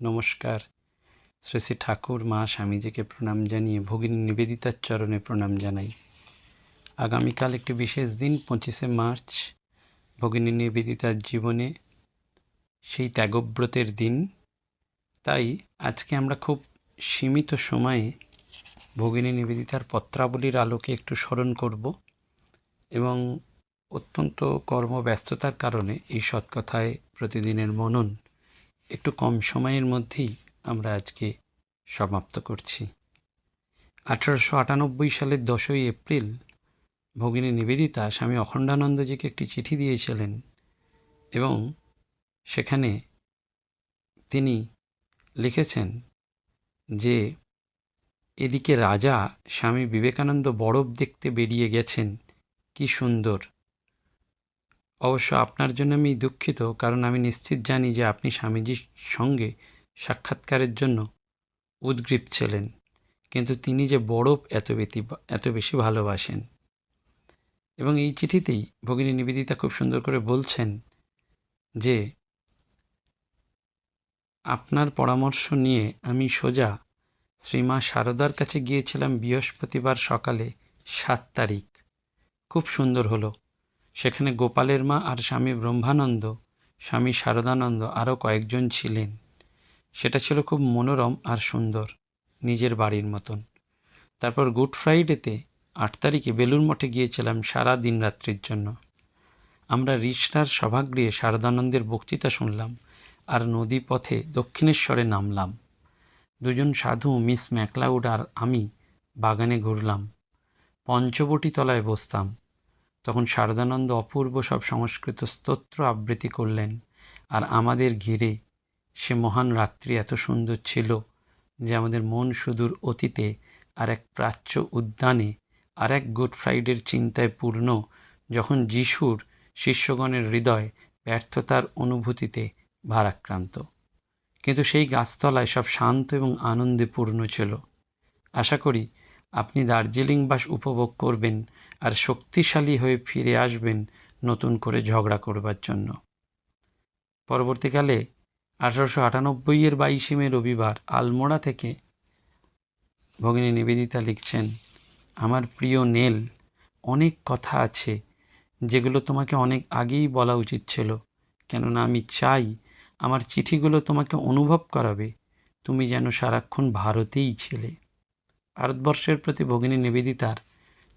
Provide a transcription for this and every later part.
নমস্কার। শ্রী শ্রী ঠাকুর মা স্বামীজিকে প্রণাম জানিয়ে ভগিনী নিবেদিতার চরণে প্রণাম জানাই। আগামীকাল একটি বিশেষ দিন, পঁচিশে মার্চ, ভগিনী নিবেদিতার জীবনে সেই ত্যাগব্রতের দিন। তাই আজকে আমরা খুব সীমিত সময়ে ভগিনী নিবেদিতার পত্রাবলীর আলোকে একটু স্মরণ করব এবং অত্যন্ত কর্মব্যস্ততার কারণে এই সৎকথায় প্রতিদিনের মনন একটু কম সময়ের মধ্যেই আমরা আজকে সমাপ্ত করছি। আঠারোশো আটানব্বই সালের দশই এপ্রিল ভগিনী নিবেদিতা স্বামী অখণ্ডানন্দজিকে একটি চিঠি দিয়েছিলেন এবং সেখানে তিনি লিখেছেন যে, এদিকে রাজা স্বামী বিবেকানন্দ বরফ দেখতে বেরিয়ে গেছেন, কি সুন্দর অবশ্য আপনার জন্য আমি দুঃখিত, কারণ আমি নিশ্চিত জানি যে আপনি স্বামীজির সঙ্গে সাক্ষাৎকারের জন্য উদ্গ্রীব ছিলেন। কিন্তু তিনি যে বরফ এত বেশি এত বেশি ভালোবাসেন। এবং এই চিঠিতেই ভগিনী নিবেদিতা খুব সুন্দর করে বলছেন যে, আপনার পরামর্শ নিয়ে আমি সোজা শ্রীমা শারদার কাছে গিয়েছিলাম বৃহস্পতিবার সকালে সাত তারিখ। খুব সুন্দর হলো। সেখানে গোপালের মা আর স্বামী ব্রহ্মানন্দ, স্বামী শারদানন্দ আরও কয়েকজন ছিলেন। সেটা ছিল খুব মনোরম আর সুন্দর, নিজের বাড়ির মতন। তারপর গুড ফ্রাইডেতে আট তারিখে বেলুর মঠে গিয়েছিলাম সারা দিন রাত্রির জন্য। আমরা রিসরার সভাগৃহে শারদানন্দের বক্তৃতা শুনলাম আর নদী পথে দক্ষিণেশ্বরে নামলাম। দুজন সাধু মিস ম্যাকলাউড আর আমি বাগানে ঘুরলাম। পঞ্চবটি তলায় বসতাম। তখন শারদানন্দ অপূর্ব সব সংস্কৃত স্তোত্র আবৃত্তি করলেন। আর আমাদের ঘিরে সে মহান রাত্রি এত সুন্দর ছিল যে আমাদের মন সুদূর অতীতে আর এক প্রাচ্য উদ্যানে আর এক গুড ফ্রাইডের চিন্তায় পূর্ণ যখন যিশুর শিষ্যগণের হৃদয় ব্যর্থতার অনুভূতিতে ভারাক্রান্ত। কিন্তু সেই গাছতলায় সব শান্ত এবং আনন্দে পূর্ণ ছিল। আশা করি আপনি দার্জিলিং বাস উপভোগ করবেন আর শক্তিশালী হয়ে ফিরে আসবেন নতুন করে ঝগড়া করবার জন্য। পরবর্তীকালে আঠারোশো আটানব্বইয়ের বাইশে মে রবিবার আলমোড়া থেকে ভগিনী নিবেদিতা লিখছেন, আমার প্রিয় নেল, অনেক কথা আছে যেগুলো তোমাকে অনেক আগেই বলা উচিত ছিল। কেননা আমি চাই আমার চিঠিগুলো তোমাকে অনুভব করাবে। তুমি যেন সারাক্ষণ ভারতেই ছিলে। ভারতবর্ষের প্রতি ভগিনী নিবেদিতার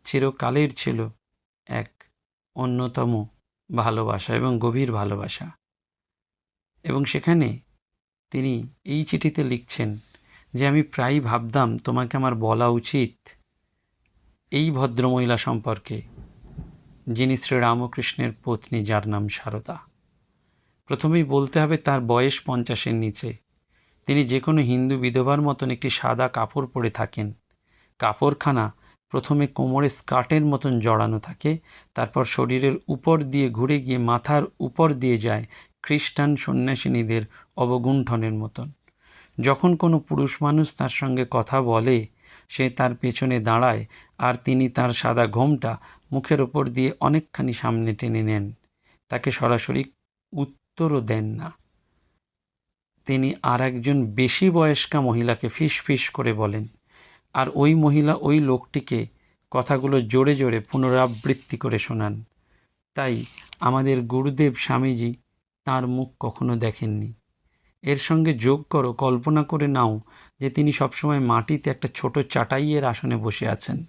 চিরকালের ছিল এক অন্যতম ভালোবাসা এবং গভীর ভালোবাসা। এবং সেখানে তিনি এই চিঠিতে লিখছেন যে, আমি প্রায়ই ভাবতাম তোমাকে আমার বলা উচিত এই ভদ্রমহিলা সম্পর্কে, যিনি শ্রীরামকৃষ্ণের পত্নী যার নাম সারদা। প্রথমেই বলতে হবে তার বয়স পঞ্চাশের নিচে। তিনি যে কোনো হিন্দু বিধবার মতন একটি সাদা কাপড় পরে থাকেন। কাপড়খানা প্রথমে কোমরে স্কার্টের মতন জড়ানো থাকে, তারপর শরীরের উপর দিয়ে ঘুরে গিয়ে মাথার উপর দিয়ে যায় খ্রিস্টান সন্ন্যাসিনীদের অবগুণ্ঠনের মতন। যখন কোনো পুরুষ মানুষ তার সঙ্গে কথা বলে, সে তার পেছনে দাঁড়ায় আর তিনি তার সাদা ঘোমটা মুখের ওপর দিয়ে অনেকখানি সামনে টেনে নেন। তাকে সরাসরি উত্তরও দেন না। তিনি আর একজন বেশি বয়স্কা মহিলাকে ফিস ফিস করে বলেন আর ওই মহিলা ওই লোকটিকে কথাগুলো জোরে জোরে পুনরাবৃত্তি করে শোনান। তাই আমাদের গুরুদেব স্বামীজি তার মুখ কখনো দেখেননি। এর সঙ্গে যোগ করো, কল্পনা করে নাও যে তিনি সবসময় মাটিতে একটা ছোট চাটাইয়ের আসনে বসে আছেন।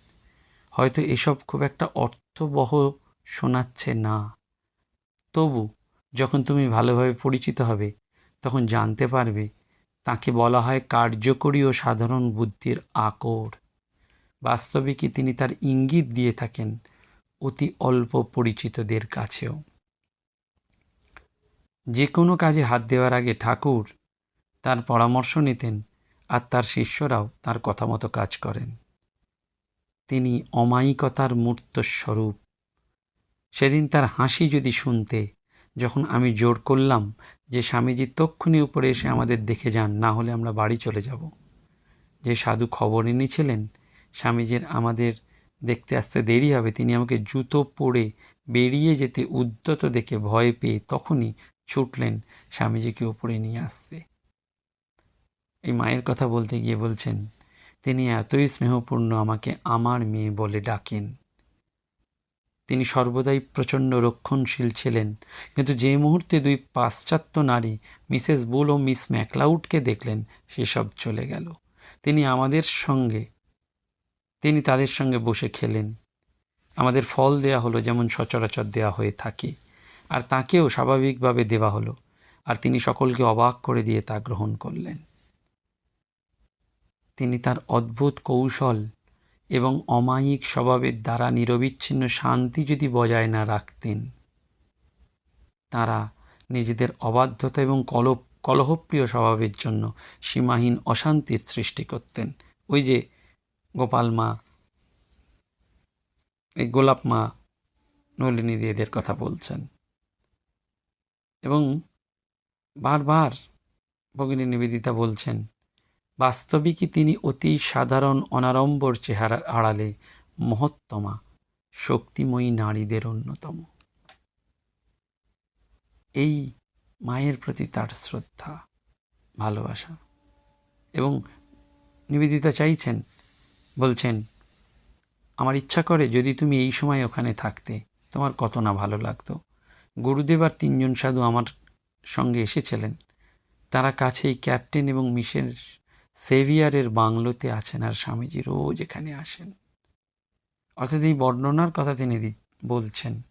হয়তো এসব খুব একটা অর্থবহ শোনাচ্ছে না। তবু যখন তুমি ভালোভাবে পরিচিত হবে, তখন জানতে পারবে তাকে বলা হয় কার্যকরী ও সাধারণ বুদ্ধির আকর। বাস্তবিকই তিনি তার ইঙ্গিত দিয়ে থাকেন অতি অল্প পরিচিতদের কাছেও। যে কোনো কাজে হাত দেওয়ার আগে ঠাকুর তার পরামর্শ নিতেন আর তার শিষ্যরাও তার কথা মতো কাজ করেন। তিনি অমায়িকতার মূর্ত স্বরূপ সেদিন তার হাসি যদি শুনতে যখন আমি জোর করলাম যে স্বামীজি তক্ষুনি উপরে এসে আমাদের দেখে যান, না হলে আমরা বাড়ি চলে যাব। যে সাধু খবর এনেছিলেন, স্বামীজির আমাদের দেখতে আসতে দেরি হবে, তিনি আমাকে জুতো পরে বেরিয়ে যেতে উদ্যত দেখে ভয় পেয়ে তখনই ছুটলেন স্বামীজিকে উপরে নিয়ে আসতে। এই মায়ের কথা বলতে গিয়ে বলছেন, তিনি এতই স্নেহপূর্ণ আমাকে আমার মেয়ে বলে ডাকেন। তিনি সর্বদাই প্রচণ্ড রক্ষণশীল ছিলেন। কিন্তু যে মুহূর্তে দুই পাশ্চাত্য নারী, মিসেস বুল ও মিস ম্যাকলাউডকে দেখলেন, সেসব চলে গেল। তিনি আমাদের সঙ্গে, তিনি তাদের সঙ্গে বসে খেলেন। আমাদের ফল দেয়া হলো যেমন সচরাচর দেওয়া হয়ে থাকে, আর তাকেও স্বাভাবিকভাবে দেওয়া হলো, আর তিনি সকলকে অবাক করে দিয়ে তা গ্রহণ করলেন। তিনি তার অদ্ভুত কৌশল এবং অমায়িক স্বভাবের দ্বারা নিরবিচ্ছিন্ন শান্তি যদি বজায় না রাখতেন। তারা নিজেদের অবাধ্যতা এবং কল কলহপ্রিয় স্বভাবের জন্য সীমাহীন অশান্তির সৃষ্টি করতেন। ওই যে গোপাল মা, এই গোলাপ মা নলিনী দিদিদের কথা বলছেন। এবং বারবার ভগিনী নিবেদিতা বলছেন বাস্তবিকই তিনি অতি সাধারণ অনাড়ম্বর চেহারা আড়ালে মহত্তমা, শক্তিময়ী নারীদের অন্যতম। এই মায়ের প্রতি তার শ্রদ্ধা, ভালোবাসা এবং নিবেদিতা চাইছেন, বলছেন, আমার ইচ্ছা করে যদি তুমি এই সময় ওখানে থাকতে, তোমার কত না ভালো লাগতো। গুরুদেব আর তিনজন সাধু আমার সঙ্গে এসেছিলেন। তারা কাছেই ক্যাপ্টেন এবং মিশের সেভিয়ারের বাংলোতে আছেন আর স্বামীজি রোজ এখানে আসেন। অর্থাৎ এই বর্ণনার কথা তিনি বলছেন।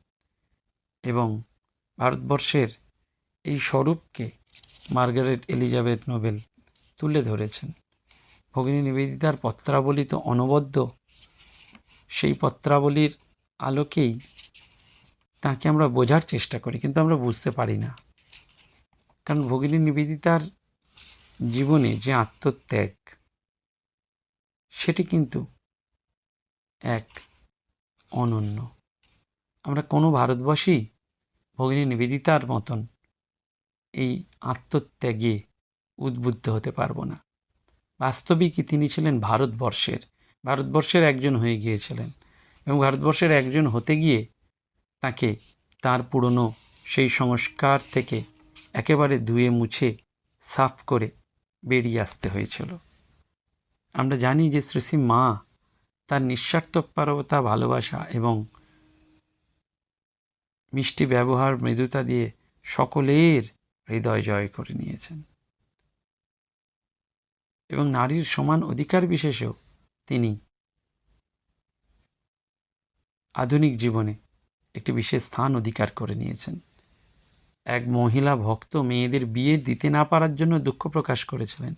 এবং ভারতবর্ষের এই স্বরূপকে মার্গারেট এলিজাবেথ নোবেল তুলে ধরেছেন। ভগিনী নিবেদিতার পত্রাবলী তো অনবদ্য। সেই পত্রাবলীর আলোকেই তাকে আমরা বোঝার চেষ্টা করি, কিন্তু আমরা বুঝতে পারি না। কারণ ভগিনী নিবেদিতার জীবনে যে আত্মত্যাগ, সেটি কিন্তু এক অনন্য। আমরা কোনো ভারতবাসী ভগিনী নিবেদিতার মতন এই আত্মত্যাগে উদ্বুদ্ধ হতে পারব না। বাস্তবিকই তিনি ছিলেন ভারতবর্ষের ভারতবর্ষের একজন হয়ে গিয়েছিলেন এবং ভারতবর্ষের একজন হতে গিয়ে তাকে তার পুরনো সেই সংস্কার থেকে একেবারে ধুয়ে মুছে, সাফ করে বেরিয়ে আসতে হয়েছিল। আমরা জানি যে শ্রী মা তার নিঃস্বার্থপরতা ভালোবাসা এবং মিষ্টি ব্যবহার, মৃদুতা দিয়ে সকলের হৃদয় জয় করে নিয়েছেন। এবং নারীর সমান অধিকার বিশেষেও তিনি আধুনিক জীবনে একটি বিশেষ স্থান অধিকার করে নিয়েছেন। এক মহিলা ভক্ত মেয়েদের বিয়ে দিতে না পারার জন্য দুঃখ প্রকাশ করেছিলেন।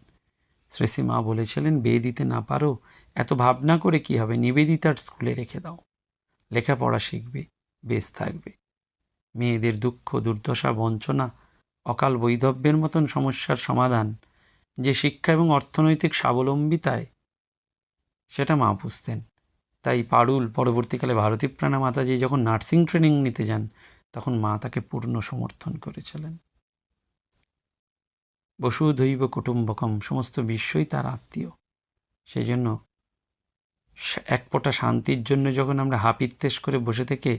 শ্রেষী মা বলেছিলেন, বিয়ে দিতে না পারো, এত ভাবনা করে কি হবে? নিবেদিতার স্কুলে রেখে দাও। লেখাপড়া শিখবে বেশ থাকবে। মেয়েদের দুঃখ, দুর্দশা, বঞ্চনা, অকাল বৈধব্যের মতন সমস্যার সমাধান, যে শিক্ষা এবং অর্থনৈতিক স্বাবলম্বিতায়, সেটা মা বুঝতেন। তাই পারুল পরবর্তীকালে ভারতী প্রাণা মাতাজি যখন নার্সিং ট্রেনিং নিতে যান তখন মা তাকে পূর্ণ সমর্থন করেছিলেন। বসুধৈব কুটুম্বকম, সমস্ত বিশ্বই তার আত্মীয়। সেই জন্য এক ফোঁটা শান্তির জন্য যখন আমরা হাপিত্তেশ করে বসে থেকে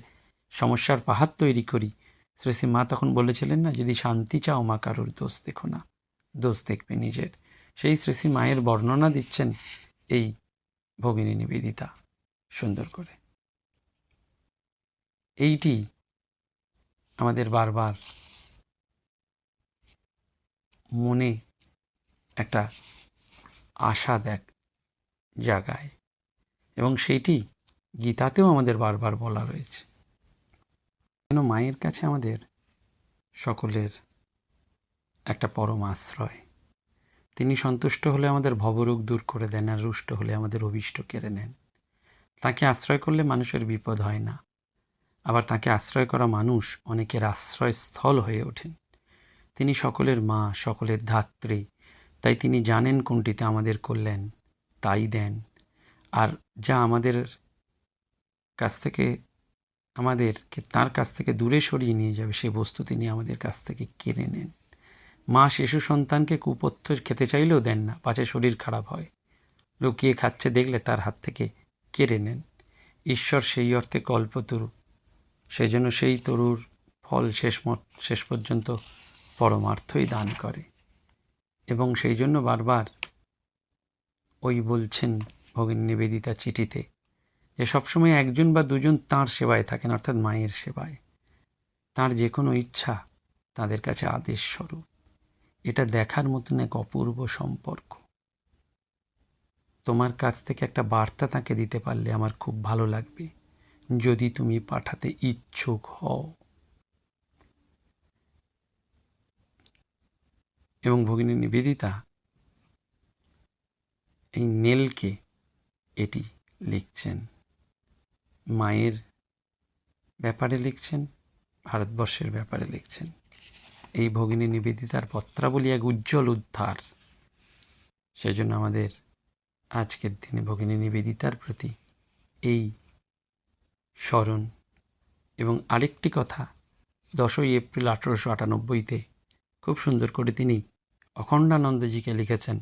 সমস্যার পাহাড় তৈরি করি শ্রেষী মা তখন বলেছিলেন না, যদি শান্তি চাও মা কারোর, দোষ দেখো না, দোষ দেখবে নিজের। সেই শ্রেষী মায়ের বর্ণনা দিচ্ছেন এই ভগিনী নিবেদিতা সুন্দর করে। এইটি আমাদের বারবার মনে একটা আশা দেখ, জাগায়। এবং সেইটি গীতাতেও আমাদের বারবার বলা রয়েছে। কেন মায়ের কাছে আমাদের সকলের একটা পরম আশ্রয়। তিনি সন্তুষ্ট হলে আমাদের ভবরোগ দূর করে দেন আর রুষ্ট হলে আমাদের অভিষ্ট কেড়ে নেন। তাকে আশ্রয় করলে মানুষের বিপদ হয় না। আবার তাকে আশ্রয় করা মানুষ অনেকের আশ্রয়স্থল হয়ে ওঠেন। তিনি সকলের মা, সকলের ধাত্রী, তাই তিনি জানেন কোনটিতে আমাদের কল্যাণ, তাই দেন। আর যা আমাদের কাছ থেকে, আমাদেরকে তার কাছ থেকে দূরে সরিয়ে নিয়ে যাবে সেই বস্তু তিনি আমাদের কাছ থেকে কেড়ে নেন। মা শিশু সন্তানকে কুপথ্য খেতে চাইলেও দেন না, পাছে শরীর খারাপ হয়। লুকিয়ে খাচ্ছে দেখলে তার হাত থেকে কেড়ে নেন। ঈশ্বর সেই অর্থে কল্পতরু। সেই জন্য সেই তরুর ফল শেষ শেষ পর্যন্ত পরমার্থই দান করে। এবং সেই জন্য বারবার ওই বলছেন ভগিনী নিবেদিতা চিঠিতে যে সবসময় একজন বা দুজন তাঁর সেবায় থাকেন, অর্থাৎ মায়ের সেবায়। তার যে কোনো ইচ্ছা তাদের কাছে আদেশ স্বরূপ। এটা দেখার মতন এক অপূর্ব সম্পর্ক। তোমার কাছ থেকে একটা বার্তা তাকে দিতে পারলে আমার খুব ভালো লাগবে। যদি তুমি পাঠাতে ইচ্ছুক হও। এবং ভগিনী নিবেদিতা, এই নেলকে এটি লিখছেন। মায়ের ব্যাপারে লিখছেন, ভারতবর্ষের ব্যাপারে লিখছেন। এই ভগিনী নিবেদিতার পত্রাবলী এক উজ্জ্বল উদ্ধার। সেজন্য আমাদের আজকের দিনে ভগিনী নিবেদিতার প্রতি এই স্মরণ। এবং আরেকটি কথা, দশই এপ্রিল আঠেরোশো আটানব্বইতে খুব সুন্দর করে তিনি অখণ্ডানন্দজিকে লিখেছেন,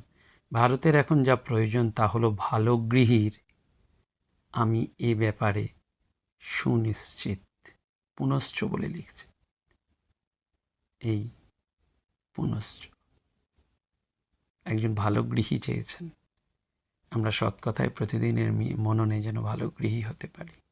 ভারতের এখন যা প্রয়োজন তা হলো ভালো গৃহীর। আমি এ ব্যাপারে সুনিশ্চিত। পুনশ্চ বলে লিখছে। এই পুনশ্চ। একজন ভালো গৃহী চেয়েছেন। আমরা সৎ কথায় প্রতিদিনের মননে যেন ভালো গৃহী হতে পারি।